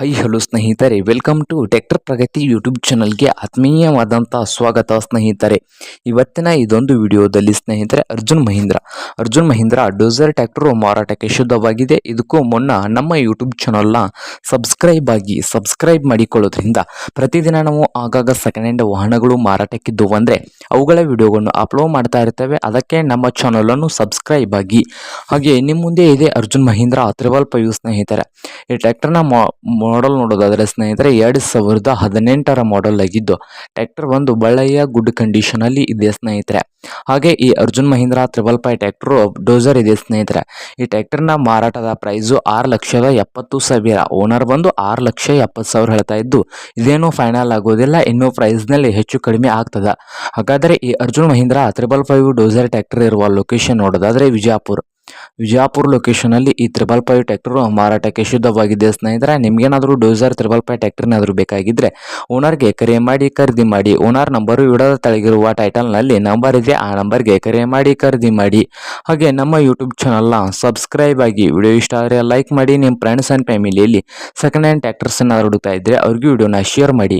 High hello ಸ್ನೇಹಿತರೆ. Welcome to tractor Pragati YouTube ಚಾನಲ್ಗೆ ಆತ್ಮೀಯವಾದಂಥ ಸ್ವಾಗತ ಸ್ನೇಹಿತರೆ. ಇವತ್ತಿನ ಇದೊಂದು ವಿಡಿಯೋದಲ್ಲಿ ಸ್ನೇಹಿತರೆ, ಅರ್ಜುನ್ ಮಹೀಂದ್ರ. ಅರ್ಜುನ್ ಮಹೀಂದ್ರ ಡೋಸರ್ ಟ್ಯಾಕ್ಟ್ರು ಮಾರಾಟಕ್ಕೆ ಶುದ್ಧವಾಗಿದೆ. ಇದಕ್ಕೂ ಮುನ್ನ ನಮ್ಮ ಯೂಟ್ಯೂಬ್ ಚಾನಲ್ನ ಸಬ್ಸ್ಕ್ರೈಬ್ ಆಗಿ ಸಬ್ಸ್ಕ್ರೈಬ್ ಮಾಡಿಕೊಳ್ಳೋದ್ರಿಂದ ಪ್ರತಿದಿನ ನಾವು ಆಗಾಗ ಸೆಕೆಂಡ್ ಹ್ಯಾಂಡ್ ವಾಹನಗಳು ಮಾರಾಟಕ್ಕಿದ್ದು ಅಂದರೆ ಅವುಗಳ ವಿಡಿಯೋಗಳನ್ನು ಅಪ್ಲೋಡ್ ಮಾಡ್ತಾ ಇರ್ತೇವೆ. ಅದಕ್ಕೆ ನಮ್ಮ ಚಾನಲನ್ನು ಸಬ್ಸ್ಕ್ರೈಬ್ ಆಗಿ. ಹಾಗೆ ನಿಮ್ಮ ಮುಂದೆ ಇದೆ ಅರ್ಜುನ್ ಮಹೀಂದ್ರ ತ್ರಿಬಲ್ ಪೈ ಸ್ನೇಹಿತರೆ. ಈ ಟ್ರ್ಯಾಕ್ಟರ್ನ ಮಾಡೆಲ್ ನೋಡೋದಾದ್ರೆ ಸ್ನೇಹಿತರೆ ಎರಡು ಸಾವಿರದ ಹದಿನೆಂಟರ ಮಾಡೆಲ್ ಆಗಿದ್ದು ಟ್ಯಾಕ್ಟರ್ ಒಂದು ಬಳ್ಳಯ್ಯ ಗುಡ್ ಕಂಡೀಷನ್ ಅಲ್ಲಿ ಇದೆ ಸ್ನೇಹಿತರೆ. ಹಾಗೆ ಈ Arjun Mahindra triple five tractor dozer ಇದೆ ಸ್ನೇಹಿತರೆ. ಈ ಟ್ಯಾಕ್ಟರ್ನ ಮಾರಾಟದ ಪ್ರೈಸು ಆರು ಲಕ್ಷದ ಎಪ್ಪತ್ತು ಸಾವಿರ. ಓನರ್ ಬಂದು ಆರು ಲಕ್ಷ ಎಪ್ಪತ್ತು ಸಾವಿರ ಹೇಳ್ತಾ ಇದ್ದು, ಇದೇನು ಫೈನಲ್ ಆಗೋದಿಲ್ಲ, ಇನ್ನೂ ಪ್ರೈಸ್ನಲ್ಲಿ ಹೆಚ್ಚು ಕಡಿಮೆ ಆಗ್ತದೆ. ಹಾಗಾದರೆ ಈ Arjun Mahindra triple five dozer tractor ಇರುವ ಲೊಕೇಶನ್ ನೋಡೋದಾದರೆ ವಿಜಯಪುರ. ವಿಜಯಪುರ ಲೊಕೇಶನಲ್ಲಿ ಈ ತ್ರಿಬಲ್ ಪೈ ಟ್ಯಾಕ್ಟರು ಮಾರಾಟಕ್ಕೆ ಶುದ್ಧವಾಗಿದೆ. ಸ್ನೇಹಿತರೆ, ನಿಮಗೇನಾದರೂ ಡೋಸರ್ ತ್ರಿಬಲ್ ಫೈವ್ ಬೇಕಾಗಿದ್ರೆ ಬೇಕಾಗಿದ್ದರೆ ಓನರ್ಗೆ ಕರೆ ಮಾಡಿ, ಖರೀದಿ ಮಾಡಿ. ಓನರ್ ನಂಬರು ವಿಡೋದ ತೆಳಗಿರುವ ಟೈಟಲ್ನಲ್ಲಿ ನಂಬರ್ ಇದೆ. ಆ ನಂಬರ್ಗೆ ಕರೆ ಮಾಡಿ, ಖರೀದಿ ಮಾಡಿ. ಹಾಗೆ ನಮ್ಮ ಯೂಟ್ಯೂಬ್ ಚಾನಲ್ನ ಸಬ್ಸ್ಕ್ರೈಬ್ ಆಗಿ ವಿಡಿಯೋ ಇಷ್ಟ ಆದರೆ ಲೈಕ್ ಮಾಡಿ. ನಿಮ್ಮ ಫ್ರೆಂಡ್ಸ್ ಆ್ಯಂಡ್ ಫ್ಯಾಮಿಲಿಯಲ್ಲಿ ಸೆಕೆಂಡ್ ಹ್ಯಾಂಡ್ ಟ್ರ್ಯಾಕ್ಟರ್ಸನ್ನು ಹುಡುಕ್ತಾ ಇದ್ದರೆ ಅವ್ರಿಗೂ ವಿಡಿಯೋನ ಶೇರ್ ಮಾಡಿ.